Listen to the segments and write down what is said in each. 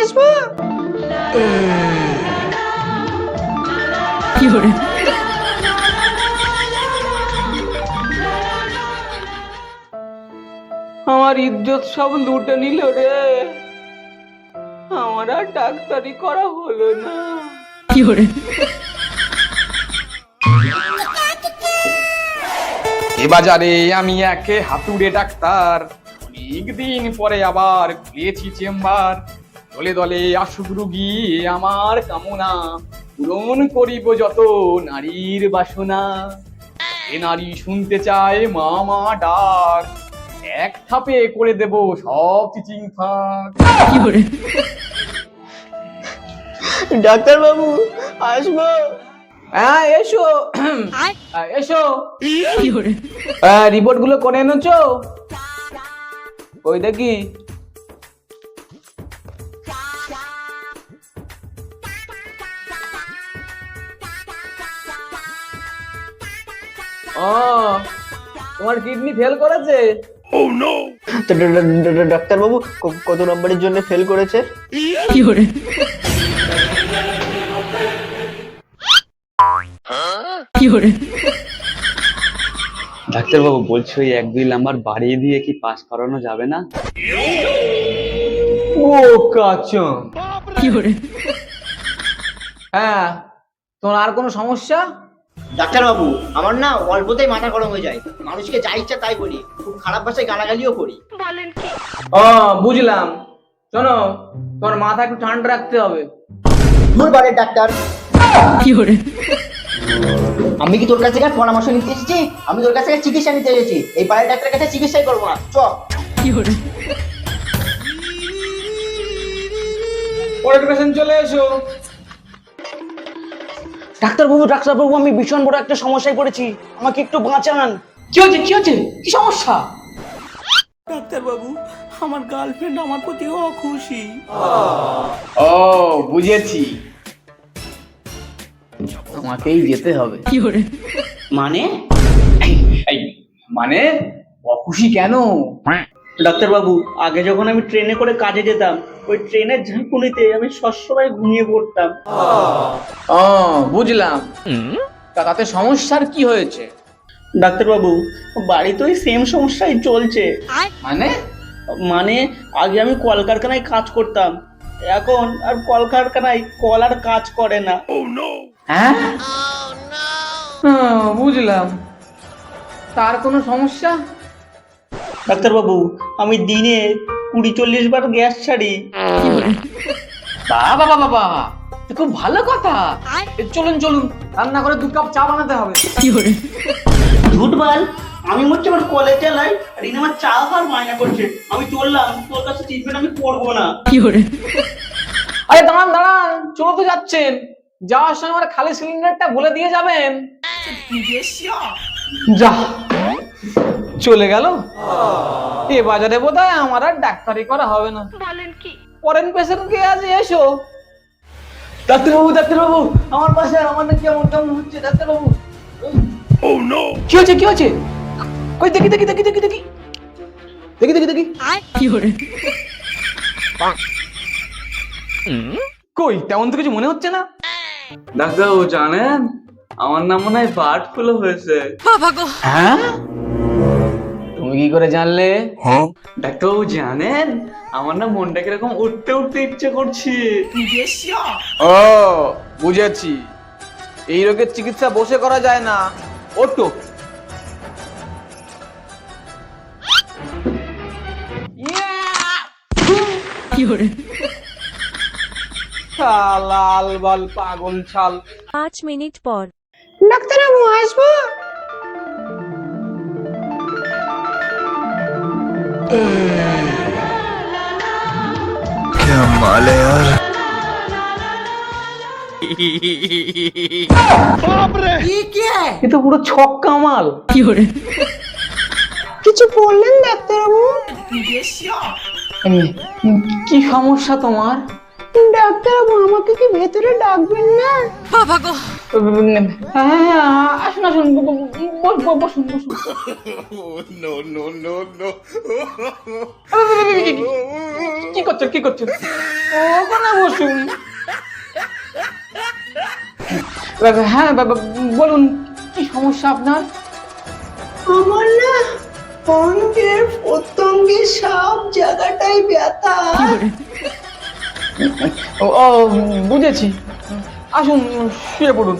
আসব? আমার ইজ্জত সব লুটে নিল রে। আমার আর ডাক্তারি করা হলো না। কি এ বাজারে আমি একে হাতুড়ে ডাক্তার। অনেকদিন পরে আবার খুলেছি চেম্বার। দলে দলে আসুক রুগী আমার কামনা পূরণ করিব যত নারীর বাসনা। এ নারী শুনতে চায় মা মা ডাক এক থাপে করে দেব সব চিচিং ফাঁক ডাক্তার বাবু আসব। হ্যাঁ এসো। এসো। রিপোর্টগুলো করে এনেছো? ওই দেখি। তোমার কিডনি ফেল করেছে। ড- ডাক্তার বাবু কত নম্বরের জন্য ফেল করেছে? ডাক্তারবাবু বলছি ওই এক দুই নাম্বার বাড়িয়ে দিয়ে কি পাস করানো যাবে না? ও কাচন। হ্যাঁ তোমার আর কোনো সমস্যা? ডাক্তার বাবু আমার না অল্পতেই মাথা গরম হয়ে যায়। মানুষকে যা ইচ্ছা তাই বলি খুব খারাপ ভাষায় গালাগালিও করি। বলেন কি? ও বুঝলাম। শোনো তোমার মাথা একটু ঠান্ডা রাখতে হবে। দূর বাড়ির ডাক্তার। কি হরে আমি কি তোর কাছ থেকে পরামর্শ নিতে এসেছি? আমি তোর কাছ থেকে চিকিৎসা নিতে এসেছি। এই পাড়ার ডাক্তারের কাছে চিকিৎসাই করব না। চ। কি হরে পরের পেশেন্ট চলে এসো। ডাক্তারবাবু ডাক্তারবাবু আমি ভীষণ বড় একটা সমস্যায় পড়েছি। আমাকে একটু বাঁচান। কি হচ্ছে কি হচ্ছে কি সমস্যা? ডাক্তারবাবু আমার গার্লফ্রেন্ড আমার প্রতি অখুশি। ও বুঝেছি। তোমাকেই যেতে হবে। মানে? এই মানে? অখুশি কেন? ডাক্তারবাবু আগে যখন আমি ট্রেনে করে কাজে যেতাম ওই ট্রেনের ঝাঁকুনিতে আমি সবসময় ঘুমিয়ে পড়তাম। ও বুঝলাম। তা তাতে সমস্যার কি হয়েছে? ডাক্তারবাবু বাড়িতে ওই সেম সমস্যাই চলছে। মানে? মানে আগে আমি কলকারখানায় কাজ করতাম। এখন আর কলকারখানায় কল আর কাজ করে না। হ্যাঁ? হ্যাঁ, বুঝলাম। তার কোনো সমস্যা? ডাক্তারবাবু আমি দিনে কুড়ি চল্লিশ বার গ্যাস ছাড়ি। বাবা বাবা বাবা খুব ভালো কথা। চলুন চলুন রান্না করে দু কাপ চা বানাতে হবে। ঝুটবাল আমি হচ্ছে আমার কলেজ চালাই আর ইনি আমার চা খাওয়ার মায়না করছে। আমি চললাম তোর কাছে ট্রিটমেন্ট আমি করব না। কি করে আরে দাঁড়ান দাঁড়ান চলে তো যাচ্ছেন। যাওয়ার সময় আমার খালি সিলিন্ডারটা বলে দিয়ে যাবেন। যা চলে গেল। এ বাজারে বোধ হয় আমার আর ডাক্তারি করা হবে না। বলেন কি? পরেন পেশেন্ট কে আছে এসো। ডাক্তারবাবু ডাক্তারবাবু আমার পাশে আমার নাকি কেমন কেমন হচ্ছে ডাক্তারবাবু? কি হচ্ছে কি হচ্ছে? কই দেখি দেখি দেখি দেখি দেখি। দেখি দেখি দেখি। কই তেমন তো কিছু মনে হচ্ছে না? ডাক্তারবাবু জানেন আমার নাম মনে হয় বার্ড ফ্লু হয়েছে হ্যাঁ? তুমি কি করে জানলে? ডাক্তারবাবু জানেন? আমার না মনটা কীরকম উঠতে উঠতে ইচ্ছে করছে। ও বুঝেছি। এই রোগের চিকিৎসা বসে করা যায় না। ওটো লাল বাল পাগল ছাল। পাঁচ মিনিট পর। ডাক্তারবাবু আসব? क्या माल है यार? ये क्या है? ये तो पूरा छक्का माल। কিছু বললেন ডাক্তারবাবু কি সমস্যা তোমার? ডাক্তারবাবু আমাকে কি ভেতরে ডাকবেন না? বাবা গো। আসুন আসুন বসুন বসুন করছ করছ বসুন হ্যাঁ বাবা বলুন কি সমস্যা আপনার আমার না অঙ্গের প্রত্যঙ্গে সব জায়গাটাই ব্যথা ও, বুঝেছি আসুন শুয়ে পড়ুন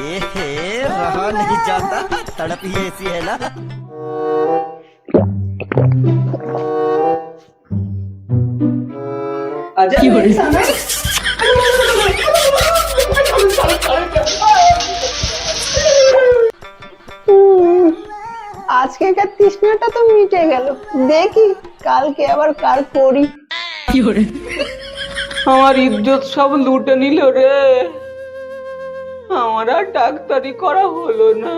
ये रहा नहीं जाता तड़प ही ऐसी है ना আচ্ছা আজকেকার তৃষ্ণাটা তো মিটে গেল। দেখি কালকে আবার কার করি। আমার ইজ্জত সব লুটে নিল রে। আমার আর ডাক্তারি করা হলো না।